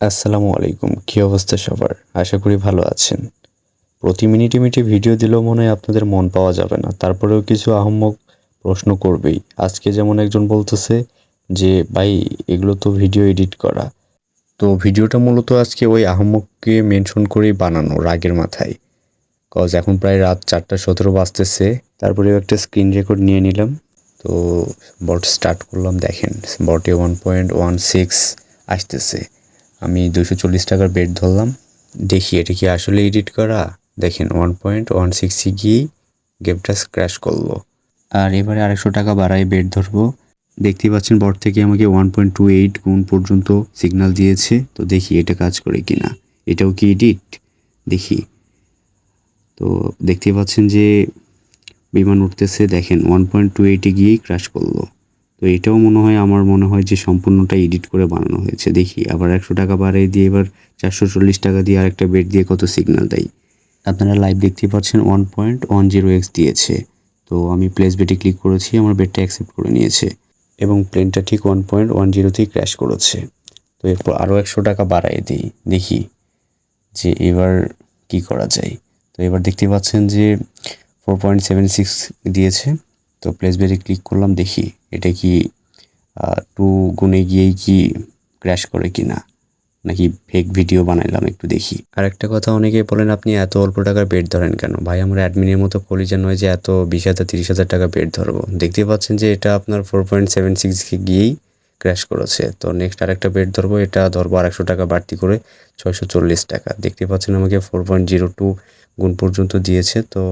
আসসালামু আলাইকুম, কী অবস্থা সবার? আশা করি ভালো আছেন। প্রতি মিনিটে মিনিটে ভিডিও দিলেও মনে হয় আপনাদের মন পাওয়া যাবে না। তারপরেও কিছু আহম্মক প্রশ্ন করবেই। আজকে যেমন একজন বলতেছে যে, ভাই, এগুলো তো ভিডিও এডিট করা। তো ভিডিওটা মূলত আজকে ওই আহম্মককে মেনশন করেই বানানো, রাগের মাথায়। কজ এখন প্রায় রাত চারটা সতেরো বাজতেছে। তারপরে একটা স্ক্রিন রেকর্ড নিয়ে নিলাম। তো বট স্টার্ট করলাম, দেখেন। বটে ওয়ান পয়েন্ট ওয়ান সিক্স আসতেছে। আমি দুশো চল্লিশ টাকার বেড ধরলাম। দেখি এটা কি আসলে এডিট করা? দেখেন ওয়ান পয়েন্ট ওয়ান সিক্সে গিয়েই গেমটা ক্র্যাশ করল। আর এবারে আড়াইশো টাকা বাড়াই বেড ধরবো। দেখতে পাচ্ছেন বট থেকে আমাকে ওয়ান পয়েন্ট টু এইট গুণ পর্যন্ত সিগন্যাল দিয়েছে। তো দেখি এটা কাজ করে কিনা। এটাও কি এডিট দেখি। তো দেখতে পাচ্ছেন যে বিমান উঠতেছে, দেখেন ওয়ান পয়েন্ট টু এইটে গিয়েই ক্র্যাশ করল। তো এটাও মনে হয় আমার মনে হয় যে সম্পূর্ণটা এডিট করে বানানো হয়েছে। দেখি, আবার একশো টাকা বাড়িয়ে দিয়ে এবার চারশো চল্লিশ টাকা দিয়ে আরেকটা বেড দিয়ে কত সিগন্যাল দেয়। আপনারা লাইভ দেখতেই পাচ্ছেন one point one zero X দিয়েছে। তো আমি প্লেস বেটে ক্লিক করেছি, আমার বেডটা অ্যাকসেপ্ট করে নিয়েছে এবং প্লেনটা ঠিক ওয়ান পয়েন্ট ওয়ান জিরোতেই ক্র্যাশ করেছে। তো এরপর আরও একশো টাকা বাড়াই দিই, দেখি যে এবার কি করা যায়। তো এবার দেখতে পাচ্ছেন যে ফোর পয়েন্ট সেভেন সিক্স দিয়েছে। তো প্লেস বেরে ক্লিক করলাম, দেখি এটা কি টু গুণে গিয়েই কি ক্র্যাশ করে কি না নাকি ফেক ভিডিও বানাইলাম একটু দেখি। আর একটা কথা অনেকে বলেন, আপনি এত অল্প টাকার বেড ধরেন কেন? ভাই, আমরা অ্যাডমিনের মতো কলিজা নয় যে এত বিশ হাজার, তিরিশ হাজার টাকা বেড ধরবো। দেখতে পাচ্ছেন যে এটা আপনার ফোর পয়েন্ট সেভেন সিক্সকে গিয়েই ক্র্যাশ করেছে। তো নেক্সট আরেকটা বেড ধরবো, এটা ধরবো আরেকশো টাকা বাড়তি করে ছয়শো চল্লিশ টাকা। দেখতে পাচ্ছেন আমাকে ফোর পয়েন্ট জিরো টু গুণ পর্যন্ত দিয়েছে। তো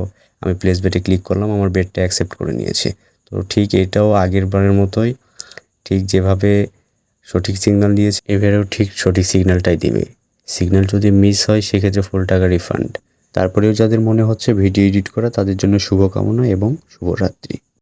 আমি প্লেস বেডে ক্লিক করলাম, আমার বেডটা অ্যাকসেপ্ট করে নিয়েছে। তো ঠিক এটাও আগের বারের মতোই। ঠিক যেভাবে সঠিক সিগন্যাল দিয়েছে, এবারেও ঠিক সঠিক সিগন্যালটাই দিবে। সিগন্যাল যদি মিস হয়, সেক্ষেত্রে ফুল টাকা রিফান্ড তারপরেও যাদের মনে হচ্ছে ভিডিও এডিট করা, তাদের জন্য শুভকামনা এবং শুভরাত্রি।